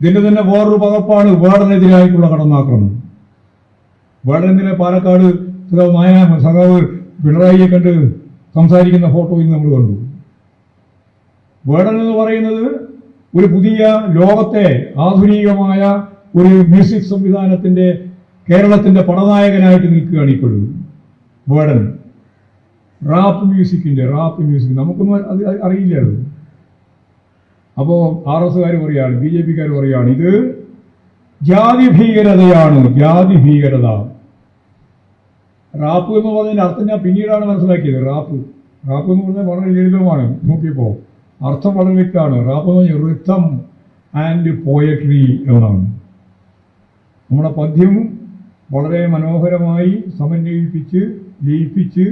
ഇതിന്റെ തന്നെ വേറൊരു പകപ്പാണ് വേടനെതിരായിട്ടുള്ള കടന്നാക്രമണം. വേടനെതിരെ പാലക്കാട് മായ സഖാവ് പിണറായിയെ കണ്ട് സംസാരിക്കുന്ന ഫോട്ടോ ഇന്ന് നമ്മൾ കണ്ടു. വേടൻ എന്ന് പറയുന്നത് ഒരു പുതിയ ലോകത്തെ ആധുനികമായ ഒരു മ്യൂസിക് സംവിധാനത്തിന്റെ കേരളത്തിന്റെ പടനായകനായിട്ട് നിൽക്കുകയാണ് ഇപ്പോഴും വേടൻ. റാപ്പ് മ്യൂസിക്കിന്റെ റാപ്പ് മ്യൂസിക് നമുക്കൊന്നും അറിയില്ല അത്. അപ്പോൾ ആർ എസ്സുകാർ പറയാണ് ബി ജെ പിക്കാർ പറയാണ് ഇത് ജാതി ഭീകരതയാണ് ജാതി ഭീകരത റാപ്പ് എന്ന് പറഞ്ഞതിന്റെ അർത്ഥം ഞാൻ പിന്നീടാണ് മനസ്സിലാക്കിയത് റാപ്പ്. റാപ്പ് എന്ന് പറഞ്ഞാൽ വളരെ ലളിതമാണ് നോക്കിയപ്പോൾ അർത്ഥം വളരെ വ്യക്തമാണ് റാപ്പ് എന്ന് പറഞ്ഞാൽ റിത്തം ആൻഡ് പോയട്രി എന്നാണ്. നമ്മുടെ പദ്യം വളരെ മനോഹരമായി സമന്വയിപ്പിച്ച് ലയിപ്പിച്ച്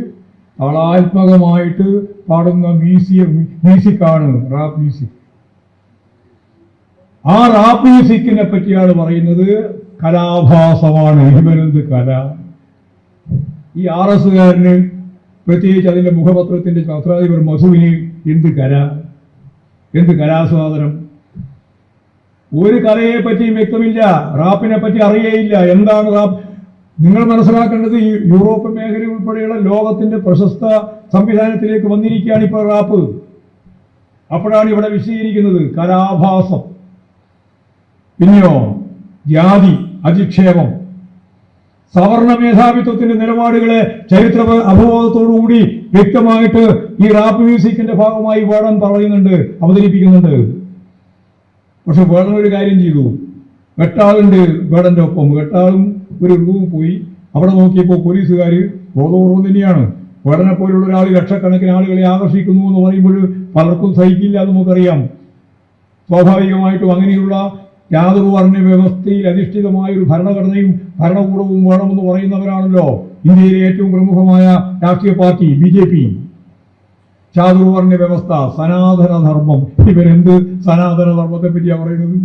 താളാത്മകമായിട്ട് പാടുന്ന മ്യൂസിയം മ്യൂസിക്കാണ് റാപ്പ് മ്യൂസിക്. ആ റാപ്പ് മ്യൂസിക്കിനെ പറ്റിയാണ് പറയുന്നത് കലാഭാസമാണ് ഹിമനന്ദ് കല. ഈ ആർ എസ്സുകാരന് പ്രത്യേകിച്ച് അതിന്റെ മുഖപത്രത്തിന്റെ പത്രാധിപർ മധുവിന് എന്ത് കല? എന്ത് കലാസ്വാദനം? ഒരു കലയെ പറ്റിയും വ്യക്തമില്ല റാപ്പിനെ പറ്റി അറിയേയില്ല. എന്താണ് റാപ്പ് നിങ്ങൾ മനസ്സിലാക്കേണ്ടത് ഈ യൂറോപ്യൻ മേഖല ഉൾപ്പെടെയുള്ള ലോകത്തിന്റെ പ്രശസ്ത സംവിധാനത്തിലേക്ക് വന്നിരിക്കുകയാണ് ഇപ്പോൾ റാപ്പ്. അപ്പോഴാണ് ഇവിടെ വിശദീകരിക്കുന്നത് കലാഭാസം. പിന്നെയോ? ജാതി അധിക്ഷേപം. സവർണ മേധാവിത്വത്തിന്റെ നിലപാടുകളെ ചരിത്ര അവബോധത്തോടുകൂടി വ്യക്തമായിട്ട് ഈ റാപ്പ് മ്യൂസിക്കിന്റെ ഭാഗമായി വേടൻ പറയുന്നുണ്ട് അവതരിപ്പിക്കുന്നുണ്ട്. പക്ഷെ വേടൻ ഒരു കാര്യം ചെയ്തു. വെട്ടാളുണ്ട് വേടന്റെ ഒപ്പം വെട്ടാളും ഒരു റൂമിൽ പോയി. അവിടെ നോക്കിയപ്പോൾ പോലീസുകാർ ബോധപൂർവം തന്നെയാണ്. വേടനെ പോലുള്ള ഒരാൾ ലക്ഷക്കണക്കിന് ആളുകളെ ആകർഷിക്കുന്നു എന്ന് പറയുമ്പോൾ പലർക്കും സഹിക്കില്ല നമുക്കറിയാം. സ്വാഭാവികമായിട്ടും അങ്ങനെയുള്ള യാതൊരു വർണ വ്യവസ്ഥയിൽ അധിഷ്ഠിതമായ ഒരു ഭരണഘടനയും ഭരണകൂടവും വേണമെന്ന് പറയുന്നവരാണല്ലോ ഇന്ത്യയിലെ ഏറ്റവും പ്രമുഖമായ രാഷ്ട്രീയ പാർട്ടി ബി ജെ പി. ചാതുർവർണ വ്യവസ്ഥ സനാതനധർമ്മം. ഇവരെന്ത് സനാതനധർമ്മത്തെ പറ്റിയാണ് പറ്റിയാ പറയുന്നത്?